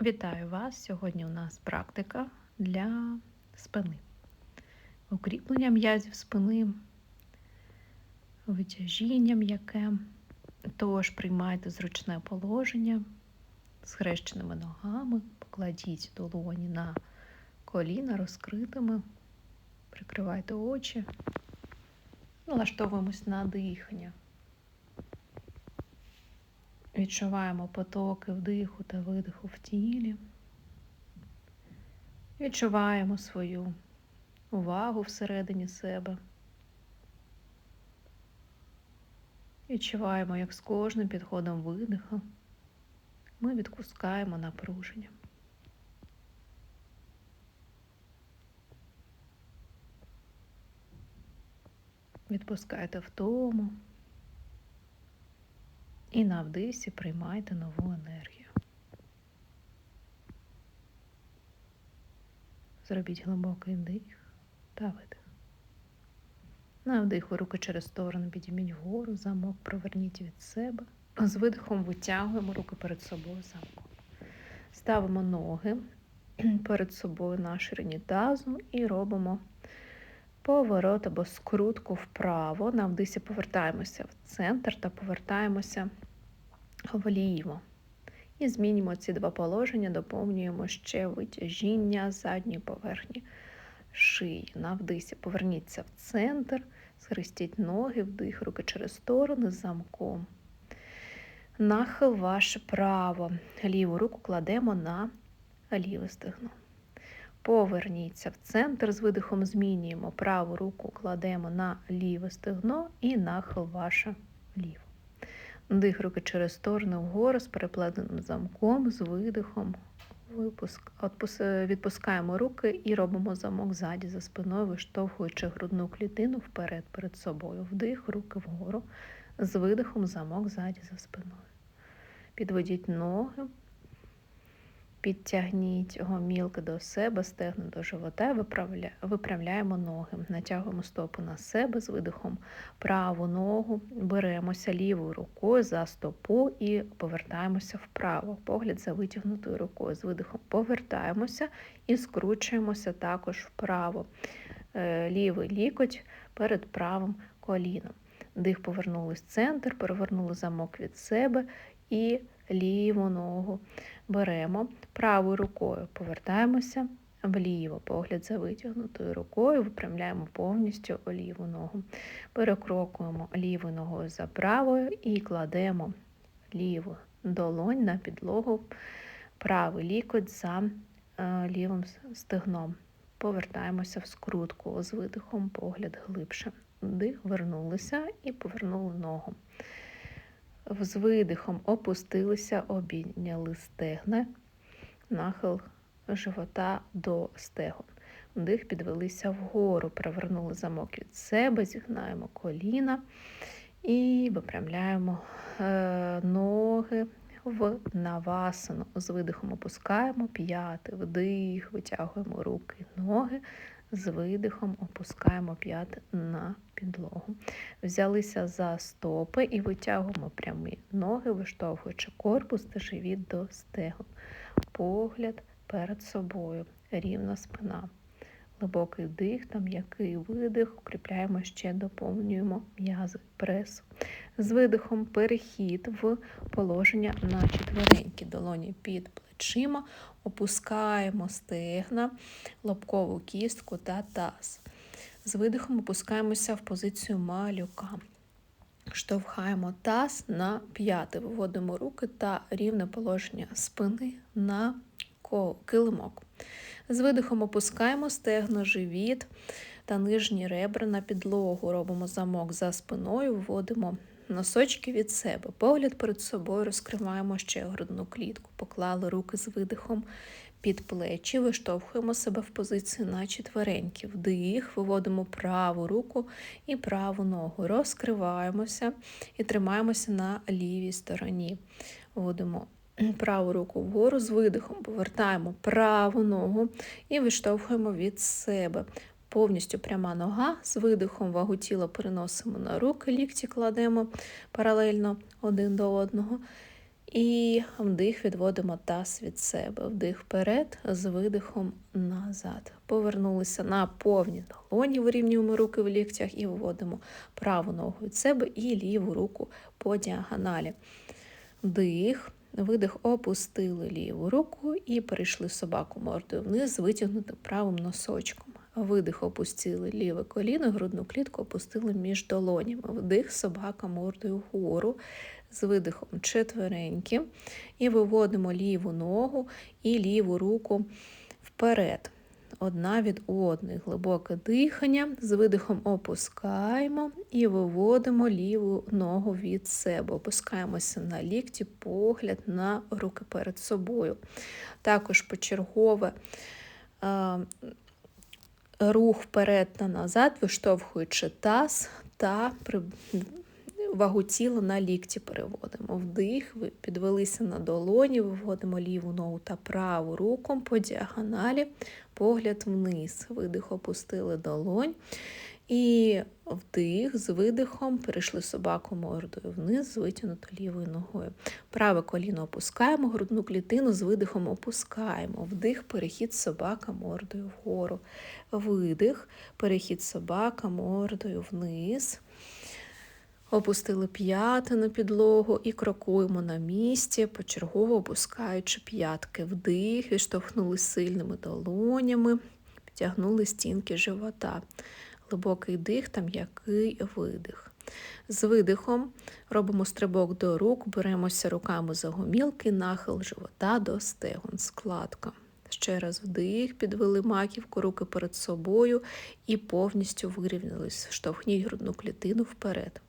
Вітаю вас! Сьогодні у нас практика для спини. Укріплення м'язів спини, витяжіння м'яке. Тож приймайте зручне положення з хрещеними ногами, покладіть долоні на коліна розкритими, прикривайте очі, налаштовуємось на дихання. Відчуваємо потоки вдиху та видиху в тілі. Відчуваємо свою увагу всередині себе. Відчуваємо, як з кожним підходом видиху ми відпускаємо напруження. Відпускайте втому. І на приймайте нову енергію. Зробіть глибокий вдих та видих. На вдиху руки через сторону підійміть вгору, замок проверніть від себе. З видихом витягуємо руки перед собою замком. Ставимо ноги перед собою на ширині тазу і робимо поворот або скрутку вправо. На повертаємося в центр та повертаємося вліво. І змінюємо ці два положення, доповнюємо ще витяжіння задньої поверхні шиї. На вдисі поверніться в центр, схрестіть ноги, вдих, руки через сторони замком. Нахил ваше право. Ліву руку кладемо на ліве стегно. Поверніться в центр з видихом змінюємо. Праву руку кладемо на ліве стегно і нахил ваше ліво. Дих руки через сторону вгору з переплетеним замком, з видихом. Випуск. Відпускаємо руки і робимо замок ззаді за спиною, виштовхуючи грудну клітину вперед перед собою. Вдих, руки вгору, з видихом замок ззаді за спиною. Підведіть ноги, Підтягніть гомілки до себе, стегна до живота, виправляємо ноги. Натягуємо стопу на себе з видихом праву ногу, беремося лівою рукою за стопу і повертаємося вправо. Погляд за витягнутою рукою. З видихом повертаємося і скручуємося також вправо. Е, лівий лікоть перед правим коліном. Дих повернули в центр, перевернули замок від себе і ліву ногу беремо правою рукою, повертаємося вліво, погляд за витягнутою рукою, випрямляємо повністю ліву ногу. Перекрокуємо лівою ногою за правою і кладемо ліву долонь на підлогу, правий лікоть за е, лівим стегном. Повертаємося в скрутку з видихом, погляд глибше. Дих, вернулися і повернули ногу з видихом опустилися, обійняли стегна, нахил живота до стегон. Вдих, підвелися вгору, перевернули замок від себе, зігнаємо коліна і випрямляємо е, ноги в навасану. З видихом опускаємо п'яти, вдих, витягуємо руки, ноги, з видихом опускаємо п'яти на підлогу. Взялися за стопи і витягуємо прямі ноги, виштовхуючи корпус та живіт до стегон. Погляд перед собою, рівна спина. Глибокий вдих та м'який видих, укріпляємо ще, доповнюємо м'язи пресу. З видихом перехід в положення на четверенькі долоні під плечима, опускаємо стегна, лобкову кістку та таз. З видихом опускаємося в позицію малюка. Штовхаємо таз на п'яти, виводимо руки та рівне положення спини на килимок. З видихом опускаємо стегно, живіт та нижні ребра на підлогу. Робимо замок за спиною, вводимо носочки від себе. Погляд перед собою розкриваємо ще грудну клітку, поклали руки з видихом під плечі, виштовхуємо себе в позицію на четверенькі. Вдих, виводимо праву руку і праву ногу. Розкриваємося і тримаємося на лівій стороні. Вводимо праву руку вгору з видихом, повертаємо праву ногу і виштовхуємо від себе. Повністю пряма нога з видихом вагу тіла переносимо на руки, лікті кладемо паралельно один до одного. І вдих відводимо таз від себе. Вдих вперед, з видихом назад. Повернулися на повні долоні, вирівнюємо руки в ліктях і виводимо праву ногу від себе і ліву руку по діагоналі. Вдих, видих, опустили ліву руку і перейшли собаку мордою вниз, витягнути правим носочком. Видих, опустили ліве коліно, грудну клітку опустили між долонями. Вдих, собака мордою вгору з видихом четвереньки. І виводимо ліву ногу і ліву руку вперед. Одна від одної. Глибоке дихання. З видихом опускаємо і виводимо ліву ногу від себе. Опускаємося на лікті, погляд на руки перед собою. Також почергове рух вперед та назад, виштовхуючи таз та вагу тіла на лікті переводимо. Вдих, підвелися на долоні, виводимо ліву ногу та праву руку по діагоналі, погляд вниз. Видих, опустили долонь. І вдих з видихом перейшли собаку мордою вниз, з витягнутою лівою ногою. Праве коліно опускаємо, грудну клітину з видихом опускаємо. Вдих, перехід собака мордою вгору. Видих, перехід собака мордою вниз. Опустили п'яти на підлогу і крокуємо на місці, почергово опускаючи п'ятки вдих, відштовхнули сильними долонями, підтягнули стінки живота. Глибокий дих та м'який видих. З видихом робимо стрибок до рук, беремося руками за гомілки, нахил живота до стегон, складка. Ще раз вдих, підвели маківку, руки перед собою і повністю вирівнялись. Штовхніть грудну клітину вперед.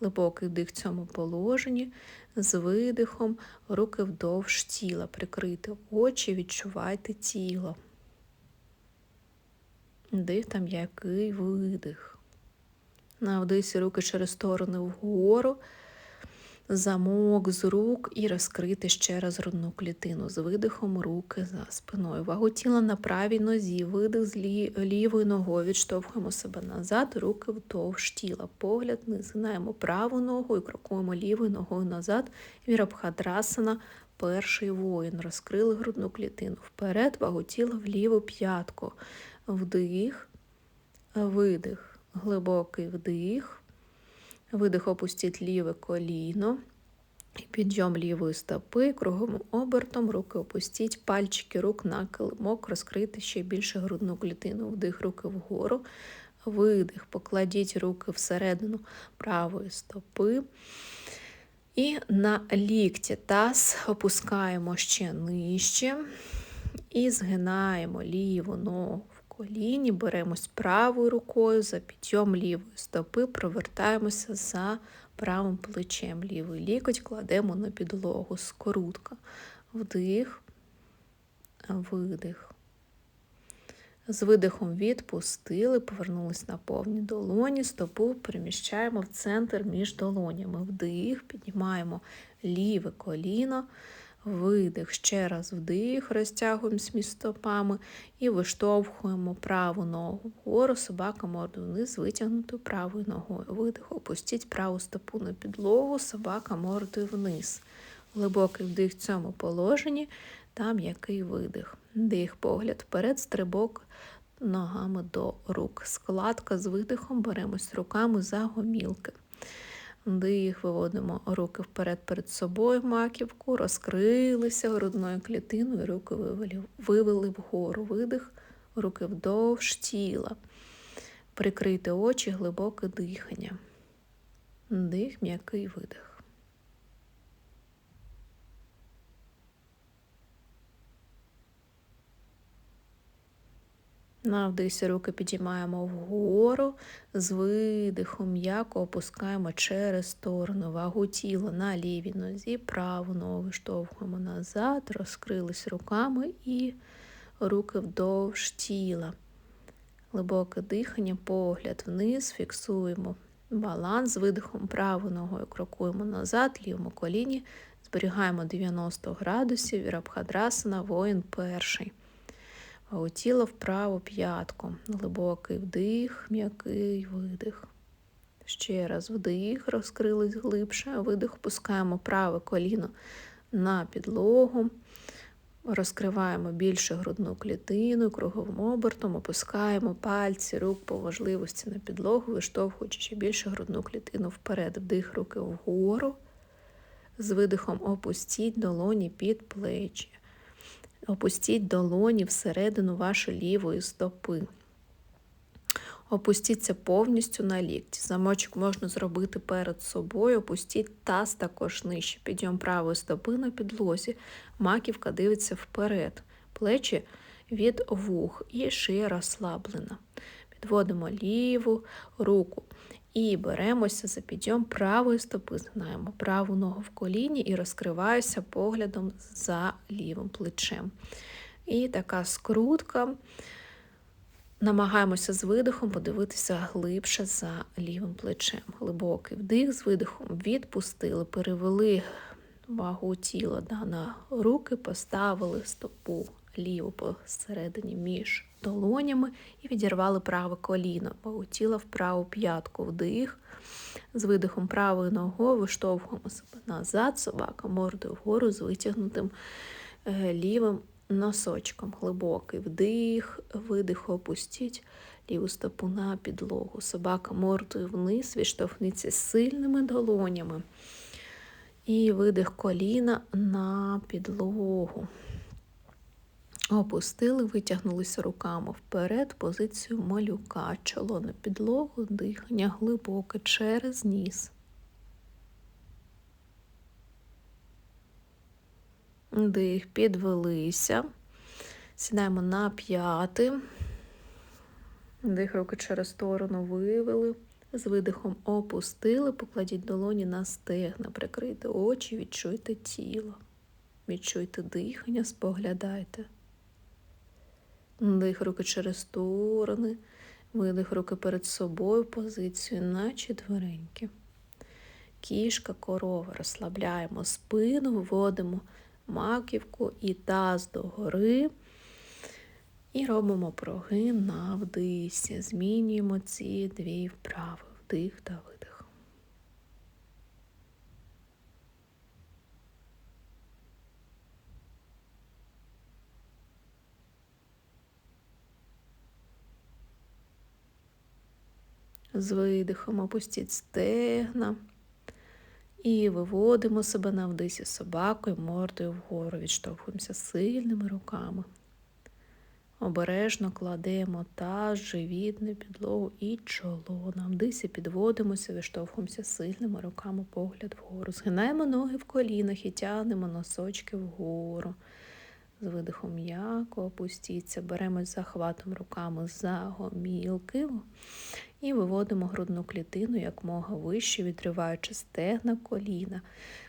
Глибокий вдих в цьому положенні, з видихом, руки вдовж тіла, прикрити очі, відчувайте тіло. Дих там м'який видих. На вдисі руки через сторони вгору замок з рук і розкрити ще раз грудну клітину з видихом руки за спиною. Вагу тіла на правій нозі, видих з лівою ногою, відштовхуємо себе назад, руки вдовж тіла. Погляд, згинаємо праву ногу і крокуємо лівою ногою назад. Вірабхадрасана, перший воїн. Розкрили грудну клітину. Вперед, вагу тіла в ліву п'ятку. Вдих, видих, глибокий вдих. Видих, опустіть ліве коліно. Підйом лівої стопи, круговим обертом, руки опустіть, пальчики рук на килимок, розкрити ще більше грудну клітину. Вдих, руки вгору, видих, покладіть руки всередину правої стопи. І на лікті таз опускаємо ще нижче. І згинаємо ліву ногу коліні, беремось правою рукою за підйом лівої стопи, провертаємося за правим плечем. Лівий лікоть кладемо на підлогу, скорутка. Вдих, видих. З видихом відпустили, повернулись на повні долоні, стопу переміщаємо в центр між долонями. Вдих, піднімаємо ліве коліно. Видих, ще раз вдих, розтягуємо між стопами і виштовхуємо праву ногу вгору, собака морду вниз, витягнутою правою ногою. Видих, опустіть праву стопу на підлогу, собака мордою вниз. Глибокий вдих в цьому положенні, там який видих. Дих, погляд вперед, стрибок ногами до рук. Складка з видихом беремось руками за гомілки. Дих, виводимо руки вперед перед собою, маківку, розкрилися грудною клітиною, руки вивели, вивели вгору. Видих, руки вдовж тіла. Прикрийте очі, глибоке дихання. Дих, м'який видих. На вдисі руки підіймаємо вгору, з видихом м'яко опускаємо через сторону вагу тіла на лівій нозі, праву ногу штовхуємо назад, розкрились руками і руки вдовж тіла. Глибоке дихання, погляд вниз, фіксуємо баланс, з видихом правою ногою крокуємо назад, лівому коліні, зберігаємо 90 градусів, вірабхадрасана, воїн перший. Тіло вправо п'ятку. Глибокий вдих, м'який видих. Ще раз вдих, розкрились глибше, видих, опускаємо праве коліно на підлогу. Розкриваємо більше грудну клітину, круговим обертом, опускаємо пальці рук по можливості на підлогу, виштовхуючи ще більше грудну клітину вперед. Вдих руки вгору. З видихом опустіть долоні під плечі. Опустіть долоні всередину вашої лівої стопи. Опустіться повністю на лікті. Замочок можна зробити перед собою, опустіть таз також нижче. Підйом правої стопи на підлозі. Маківка дивиться вперед. Плечі від вух і шия розслаблена. Підводимо ліву руку і беремося за підйом правої стопи. Згинаємо праву ногу в коліні і розкриваюся поглядом за лівим плечем. І така скрутка. Намагаємося з видихом подивитися глибше за лівим плечем. Глибокий вдих з видихом відпустили, перевели вагу тіла на руки, поставили стопу ліву посередині між долонями і відірвали праве коліно, вагу тіла в праву п'ятку вдих. З видихом правою ногою виштовхуємо себе назад, собака мордою вгору з витягнутим е, лівим носочком глибокий вдих, видих, опустіть ліву стопу на підлогу. Собака мордою вниз, відштовхнеться сильними долонями. І видих коліна на підлогу. Опустили, витягнулися руками вперед, позицію малюка, чоло на підлогу, дихання глибоке через ніс. Дих, підвелися. Сідаємо на п'яти. Дих руки через сторону вивели. З видихом опустили, покладіть долоні на стегна, прикрийте очі, відчуйте тіло. Відчуйте дихання, споглядайте. Дих руки через сторони, видих руки перед собою, позицію на четвереньки. Кішка, корова, розслабляємо спину, виводимо маківку і таз догори. І робимо прогин на вдисі. Змінюємо ці дві вправи вдих та видих. З видихом опустіть стегна. І виводимо себе на вдисі собакою, мордою вгору, відштовхуємося сильними руками. Обережно кладемо таз, живіт на підлогу і чоло. На вдисі підводимося, відштовхуємося сильними руками погляд вгору. Згинаємо ноги в колінах і тягнемо носочки вгору. З видихом м'яко опустіться, беремось захватом руками за гомілки і виводимо грудну клітину якмога вище, відриваючи стегна коліна.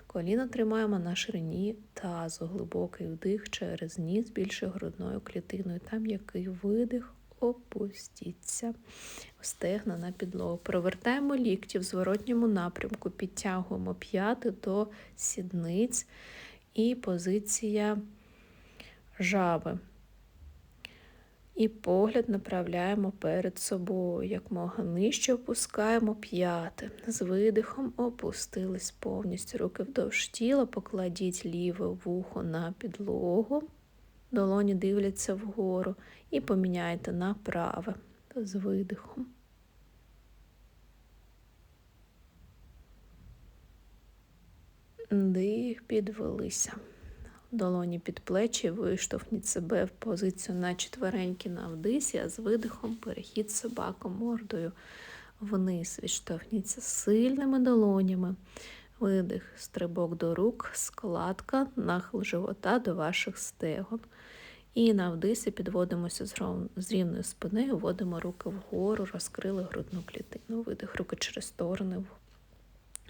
Коліна тримаємо на ширині тазу, глибокий вдих через ніс більше грудною клітиною. Там який видих, опустіться. Стегна на підлогу. Провертаємо лікті в зворотньому напрямку, підтягуємо п'яти до сідниць і позиція жаби. І погляд направляємо перед собою, якмога нижче опускаємо п'яти. З видихом опустились повністю. Руки вдовж тіла, покладіть ліве вухо на підлогу, долоні дивляться вгору і поміняйте на праве з видихом. Дих, підвелися долоні під плечі, виштовхніть себе в позицію на четверенькі на вдисі, а з видихом перехід собаку мордою вниз. Відштовхніться сильними долонями. Видих, стрибок до рук, складка, нахил живота до ваших стегон. І на вдисі підводимося з рівною спиною, вводимо руки вгору, розкрили грудну клітину. Видих, руки через сторони.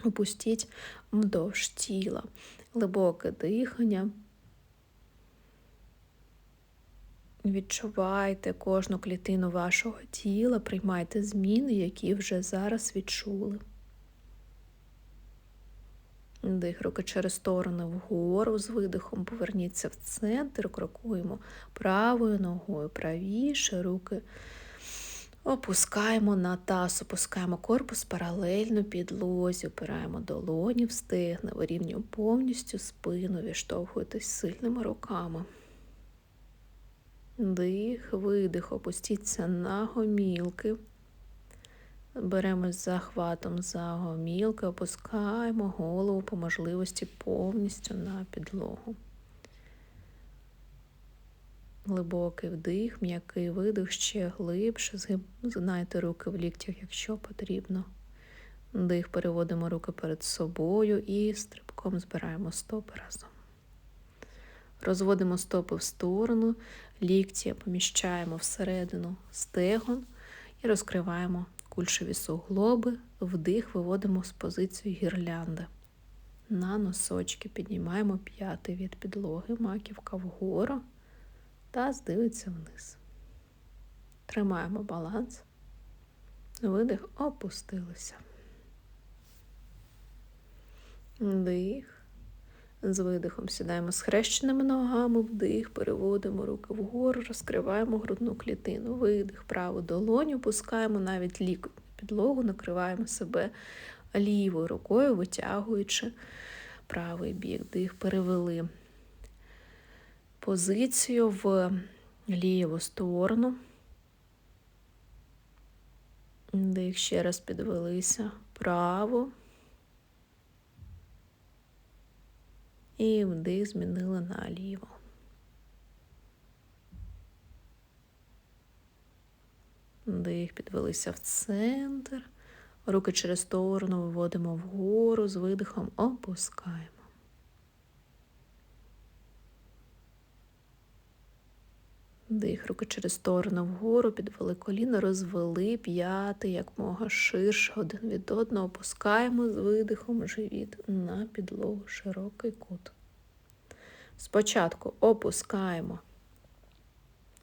Опустіть вдовж тіла, глибоке дихання. Відчувайте кожну клітину вашого тіла, приймайте зміни, які вже зараз відчули. Дих руки через сторони вгору з видихом. Поверніться в центр, крокуємо правою ногою, правіше, руки Опускаємо на таз, опускаємо корпус паралельно підлозі, опираємо долоні в стегна, вирівнюємо повністю спину, відштовхуйтесь сильними руками. Дих, видих, опустіться на гомілки. Беремось захватом за гомілки, опускаємо голову по можливості повністю на підлогу. Глибокий вдих, м'який видих, ще глибше. Згинайте руки в ліктях, якщо потрібно. Дих, переводимо руки перед собою і стрибком збираємо стопи разом. Розводимо стопи в сторону, лікті поміщаємо всередину стегон і розкриваємо кульшові суглоби, вдих виводимо з позиції гірлянди. На носочки піднімаємо п'яти від підлоги, маківка вгору та здивиться вниз. Тримаємо баланс. Видих, опустилися. Дих. З видихом сідаємо схрещеними ногами, вдих, переводимо руки вгору, розкриваємо грудну клітину. Видих, праву долоню, пускаємо навіть лікоть на підлогу, накриваємо себе лівою рукою, витягуючи правий бік. Дих, перевели позицію в ліву сторону. Дих ще раз підвелися право. І вдих змінили наліво. Вдих, підвелися в центр. Руки через сторону виводимо вгору, з видихом опускаємо. Дих, руки через сторону вгору, підвели коліно, розвели п'яти якмога ширше один від одного, опускаємо з видихом живіт на підлогу широкий кут. Спочатку опускаємо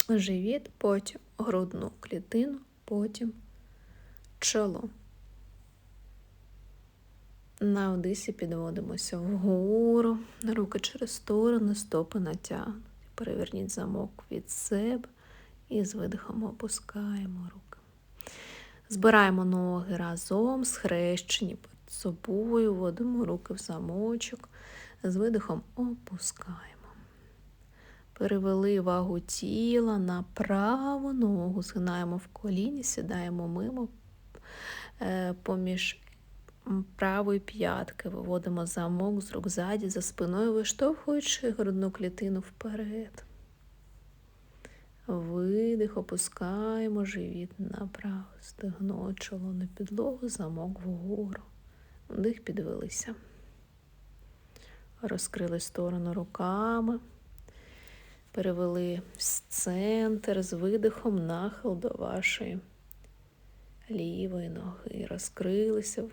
живіт, потім грудну клітину, потім чоло. На Одисі підводимося вгору, руки через сторони, стопи натягнуті. Переверніть замок від себе і з видихом опускаємо руки. Збираємо ноги разом, схрещені перед собою, вводимо руки в замочок, з видихом опускаємо. Перевели вагу тіла на праву ногу, згинаємо в коліні, сідаємо мимо е, поміж правої п'ятки, виводимо замок з рук ззаді, за спиною, виштовхуючи грудну клітину вперед. Видих, опускаємо живіт направо, стегно, чоло на підлогу, замок вгору. Вдих підвелися. Розкрили сторону руками, перевели в центр з видихом нахил до вашої лівої ноги. Розкрилися.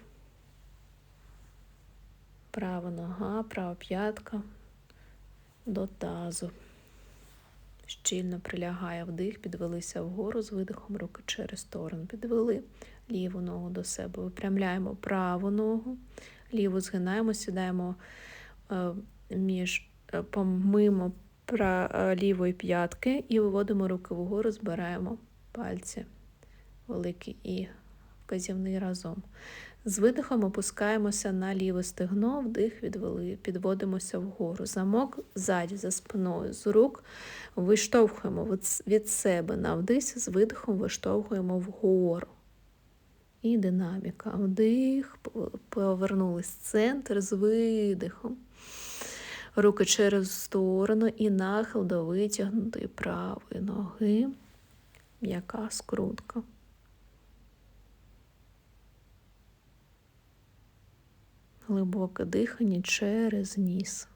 Права нога, права п'ятка до тазу. Щільно прилягає вдих, підвелися вгору з видихом руки через сторону. Підвели ліву ногу до себе. Випрямляємо праву ногу, ліву згинаємо, сідаємо е, між е, помимо е, лівої п'ятки і виводимо руки вгору, збираємо пальці великий і вказівний разом. З видихом опускаємося на ліве стегно, вдих відвели, підводимося вгору. Замок ззаді за спиною з рук виштовхуємо від себе на вдись, з видихом виштовхуємо вгору. І динаміка. Вдих, повернулись в центр з видихом. Руки через сторону і нахил до витягнутої правої ноги. М'яка скрутка. Глибоке дихання через ніс.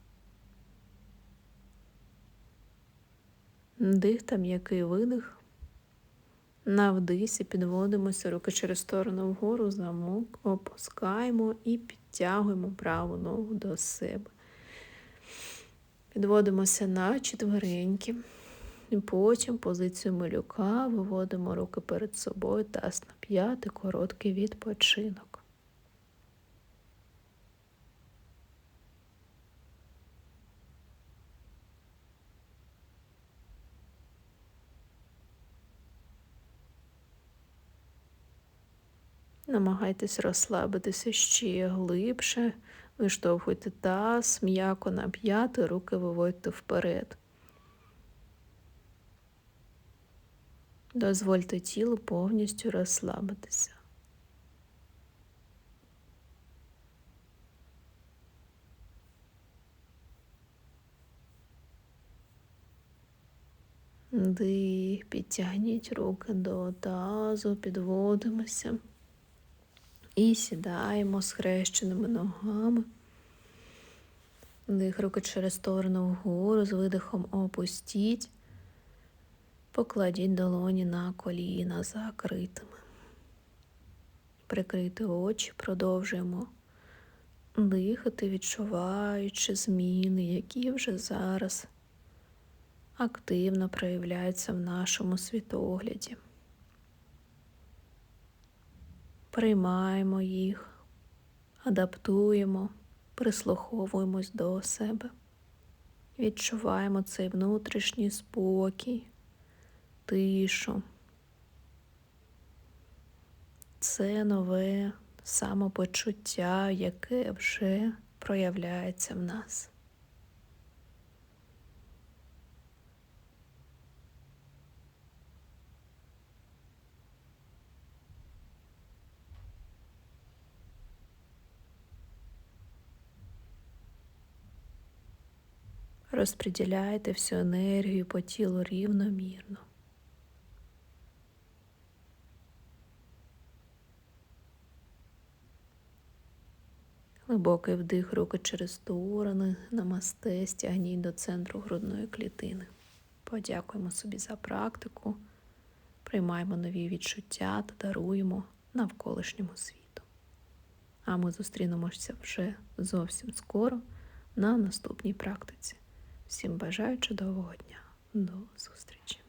Дих та м'який видих. На вдисі підводимося руки через сторону вгору, замок, опускаємо і підтягуємо праву ногу до себе. Підводимося на четвереньки. Потім позицію малюка виводимо руки перед собою, таз на п'яти, короткий відпочинок. Намагайтесь розслабитися ще глибше. Виштовхуйте таз, м'яко на п'яти, руки виводьте вперед. Дозвольте тілу повністю розслабитися. Дих, підтягніть руки до тазу, підводимося і сідаємо схрещеними ногами. Дих руки через сторону вгору, з видихом опустіть, покладіть долоні на коліна закритими. Прикрити очі, продовжуємо дихати, відчуваючи зміни, які вже зараз активно проявляються в нашому світогляді. Приймаємо їх, адаптуємо, прислуховуємось до себе, відчуваємо цей внутрішній спокій, тишу. Це нове самопочуття, яке вже проявляється в нас. Розподіляйте всю енергію по тілу рівномірно. Глибокий вдих руки через сторони, намасте, стягніть до центру грудної клітини. Подякуємо собі за практику, приймаємо нові відчуття та даруємо навколишньому світу. А ми зустрінемося вже зовсім скоро на наступній практиці. Всім бажаю чудового дня. До зустрічі!